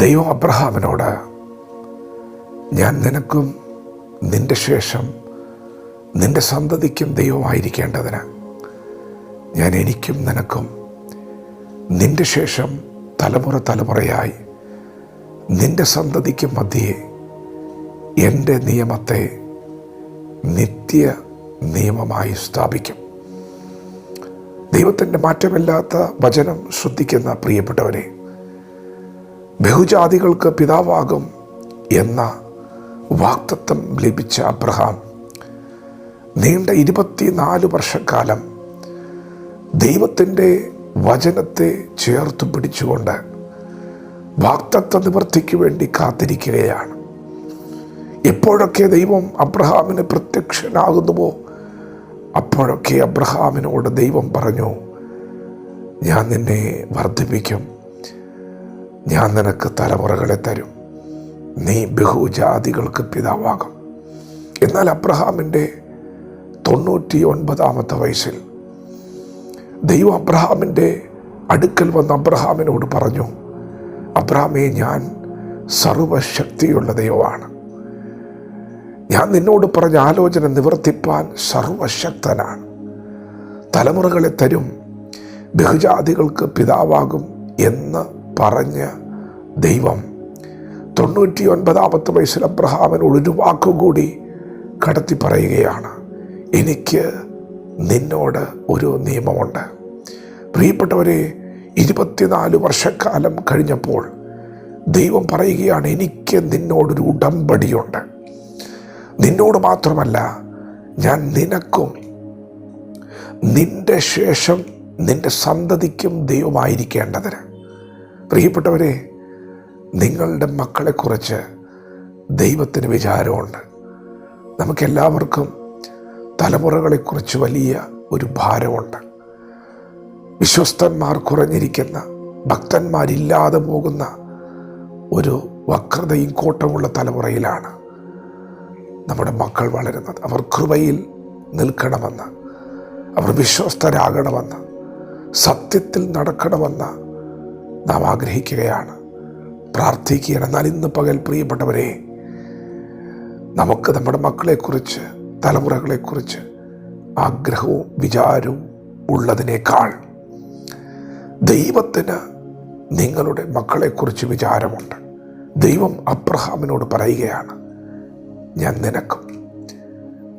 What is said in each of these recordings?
ദൈവം അബ്രഹാമിനോട് ഞാൻ നിനക്കും നിന്റെ ശേഷം നിന്റെ സന്തതിക്കും ദൈവമായിരിക്കേണ്ടതിന് ഞാൻ എനിക്കും നിനക്കും നിന്റെ ശേഷം തലമുറ തലമുറയായി നിന്റെ സന്തതിക്കും മധ്യേ എന്റെ നിയമത്തെ നിത്യ നിയമമായി സ്ഥാപിക്കും. ദൈവത്തിന്റെ മാറ്റമില്ലാത്ത വചനം ശ്രദ്ധിക്കുന്ന പ്രിയപ്പെട്ടവരെ ബഹുജാതികൾക്ക് പിതാവാകും എന്ന വാക്തത്വം ലഭിച്ച അബ്രഹാം. നീണ്ട ഇരുപത്തിനാല് വർഷക്കാലം ദൈവത്തിന്റെ വചനത്തെ ചേർത്ത് പിടിച്ചുകൊണ്ട് വാക്തത്വ നിവർത്തിക്ക് വേണ്ടി കാത്തിരിക്കുകയാണ്. എപ്പോഴൊക്കെ ദൈവം അബ്രഹാമിന് പ്രത്യക്ഷനാകുന്നുവോ അപ്പോഴൊക്കെ അബ്രഹാമിനോട് ദൈവം പറഞ്ഞു ഞാൻ നിന്നെ വർദ്ധിപ്പിക്കും. ഞാൻ നിനക്ക് തലമുറകളെ തരും. നീ ബഹുജാതികൾക്ക് പിതാവാകും. എന്നാൽ അബ്രഹാമിന്റെ തൊണ്ണൂറ്റി ഒൻപതാമത്തെ വയസ്സിൽ ദൈവം അബ്രഹാമിന്റെ അടുക്കൽ വന്ന് അബ്രഹാമിനോട് പറഞ്ഞു അബ്രഹാമേ ഞാൻ സർവശക്തിയുള്ള ദൈവമാണ്. ഞാൻ നിന്നോട് പറഞ്ഞ ആലോചന നിവർത്തിപ്പാൻ സർവശക്തനാണ്. തലമുറകളെ തരും ബഹുജാതികൾക്ക് പിതാവാകും എന്ന് പറഞ്ഞ ദൈവം തൊണ്ണൂറ്റി ഒൻപതാമത്തെ വയസ്സിൽ അബ്രഹാമിനോട് ഒരു വാക്കുകൂടി കടത്തി പറയുകയാണ് എനിക്ക് നിന്നോട് ഒരു നിയമമുണ്ട്. പ്രിയപ്പെട്ടവരെ ഇരുപത്തിനാല് വർഷക്കാലം കഴിഞ്ഞപ്പോൾ ദൈവം പറയുകയാണ് എനിക്ക് നിന്നോടൊരു ഉടമ്പടിയുണ്ട്. നിന്നോട് മാത്രമല്ല ഞാൻ നിനക്കും നിന്റെ ശേഷം നിന്റെ സന്തതിക്കും ദൈവമായിരിക്കേണ്ടതിന്. പ്രിയപ്പെട്ടവരെ നിങ്ങളുടെ മക്കളെക്കുറിച്ച് ദൈവത്തിന് വിചാരമുണ്ട്. നമുക്കെല്ലാവർക്കും തലമുറകളെക്കുറിച്ച് വലിയ ഒരു ഭാരമുണ്ട്. വിശ്വസ്തന്മാർ കുറഞ്ഞിരിക്കുന്ന ഭക്തന്മാരില്ലാതെ പോകുന്ന ഒരു വക്രതയും കോട്ടമുള്ള തലമുറയിലാണ് നമ്മുടെ മക്കൾ വളരുന്നത്. അവർ കൃപയിൽ നിൽക്കണമെന്ന് അവർ വിശ്വസ്തരാകണമെന്ന് സത്യത്തിൽ നടക്കണമെന്ന് നാം ആഗ്രഹിക്കുകയാണ്. പ്രാർത്ഥിക്കുകയാണ്. എന്നാൽ ഇന്ന് പകൽ പ്രിയപ്പെട്ടവരെ നമുക്ക് നമ്മുടെ മക്കളെക്കുറിച്ച് തലമുറകളെക്കുറിച്ച് ആഗ്രഹവും വിചാരവും ഉള്ളതിനേക്കാൾ ദൈവത്തിന് നിങ്ങളുടെ മക്കളെക്കുറിച്ച് വിചാരമുണ്ട്. ദൈവം അബ്രഹാമിനോട് പറയുകയാണ് ഞാൻ നിനക്കും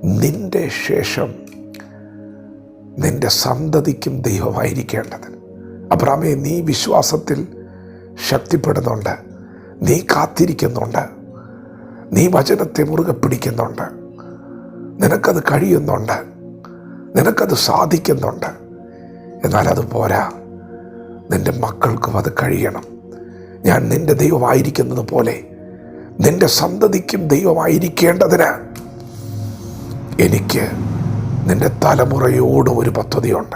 നിന്റെ ശേഷം നിന്റെ സന്തതിക്കും ദൈവമായിരിക്കേണ്ടത് അബ്രാമെ നീ വിശ്വാസത്തിൽ ശക്തിപ്പെടുന്നുണ്ട്. നീ കാത്തിരിക്കുന്നുണ്ട്. നീ വചനത്തെ മുറുകെ പിടിക്കുന്നുണ്ട്. നിനക്കത് കഴിയുന്നുണ്ട്. നിനക്കത് സാധിക്കുന്നുണ്ട്. എന്നാൽ അത് പോരാ. നിന്റെ മക്കൾക്കും അത് കഴിയണം. ഞാൻ നിന്റെ ദൈവമായിരിക്കുന്നത് പോലെ നിന്റെ സന്തതിക്കും ദൈവമായിരിക്കേണ്ടതിന് എനിക്ക് നിന്റെ തലമുറയോടും ഒരു പദ്ധതിയുണ്ട്.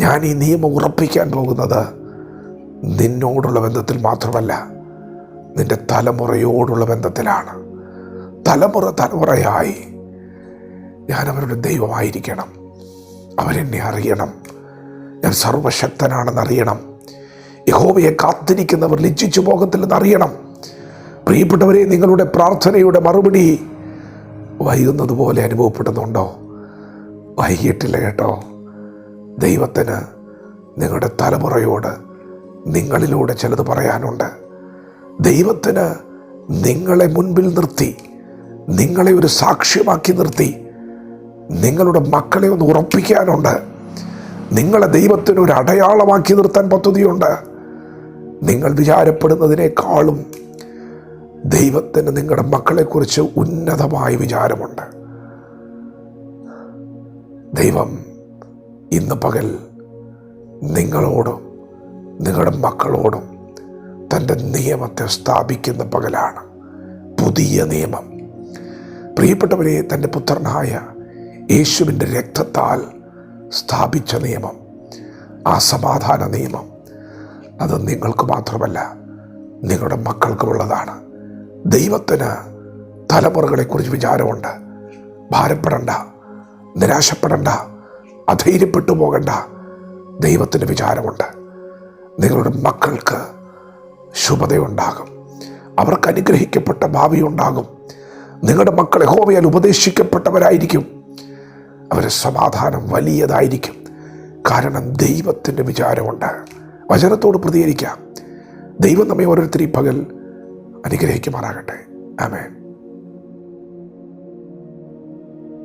ഞാൻ ഈ നിയമം ഉറപ്പിക്കാൻ പോകുന്നത് നിന്നോടുള്ള ബന്ധത്തിൽ മാത്രമല്ല നിന്റെ തലമുറയോടുള്ള ബന്ധത്തിലാണ്. തലമുറ തലമുറയായി ഞാൻ അവരുടെ ദൈവമായിരിക്കണം. അവരെന്നെ അറിയണം. ഞാൻ സർവശക്തനാണെന്ന് അറിയണം യഹോവയെ കാത്തിരിക്കുന്നവർ ലജ്ജിച്ചു പോകത്തില്ലെന്നറിയണം. പ്രിയപ്പെട്ടവരെ നിങ്ങളുടെ പ്രാർത്ഥനയുടെ മറുപടി വൈകുന്നത് പോലെ അനുഭവപ്പെടുന്നുണ്ടോ? വൈകിട്ടില്ല കേട്ടോ. ദൈവത്തിന് നിങ്ങളുടെ തലമുറയോട് നിങ്ങളിലൂടെ ചിലത് പറയാനുണ്ട്. ദൈവത്തിന് നിങ്ങളെ മുൻപിൽ നിർത്തി നിങ്ങളെ ഒരു സാക്ഷ്യമാക്കി നിർത്തി നിങ്ങളുടെ മക്കളെ ഒന്ന് ഉറപ്പിക്കാനുണ്ട്. നിങ്ങളെ ദൈവത്തിന് ഒരു അടയാളമാക്കി നിർത്താൻ പദ്ധതിയുണ്ട്. നിങ്ങൾ വിചാരപ്പെടുന്നതിനേക്കാളും ദൈവത്തിന് നിങ്ങളുടെ മക്കളെക്കുറിച്ച് ഉന്നതമായ വിചാരമുണ്ട്. ദൈവം ഇന്ന് പകൽ നിങ്ങളോടും നിങ്ങളുടെ മക്കളോടും തന്റെ നിയമത്തെ സ്ഥാപിക്കുന്ന പകലാണ് പുതിയ നിയമം. പ്രിയപ്പെട്ടവരെ തന്റെ പുത്രനായ യേശുവിന്റെ രക്തത്താൽ സ്ഥാപിച്ച നിയമം ആ സമാധാന നിയമം അത് നിങ്ങൾക്ക് മാത്രമല്ല നിങ്ങളുടെ മക്കൾക്കുമുള്ളതാണ്. ദൈവത്തിന് തലമുറകളെക്കുറിച്ച് വിചാരമുണ്ട്. ഭാരപ്പെടണ്ട നിരാശപ്പെടണ്ട അധൈര്യപ്പെട്ടു പോകണ്ട ദൈവത്തിന് വിചാരമുണ്ട്. നിങ്ങളുടെ മക്കൾക്ക് ശുഭതയുണ്ടാകും. അവർക്ക് അനുഗ്രഹിക്കപ്പെട്ട ഭാവി ഉണ്ടാകും നിങ്ങളുടെ മക്കൾ യഹോവയാൽ ഉപദേശിക്കപ്പെട്ടവരായിരിക്കും. അവരെ സമാധാനം വലിയതായിരിക്കും. കാരണം ദൈവത്തിന്റെ വിചാരമുണ്ട്. വചനത്തോട് പ്രതികരിക്കാം. ദൈവം നമ്മെ ഓരോരുത്തരും പകൽ അനുഗ്രഹിക്കുമാറാകട്ടെ. ആമേൻ.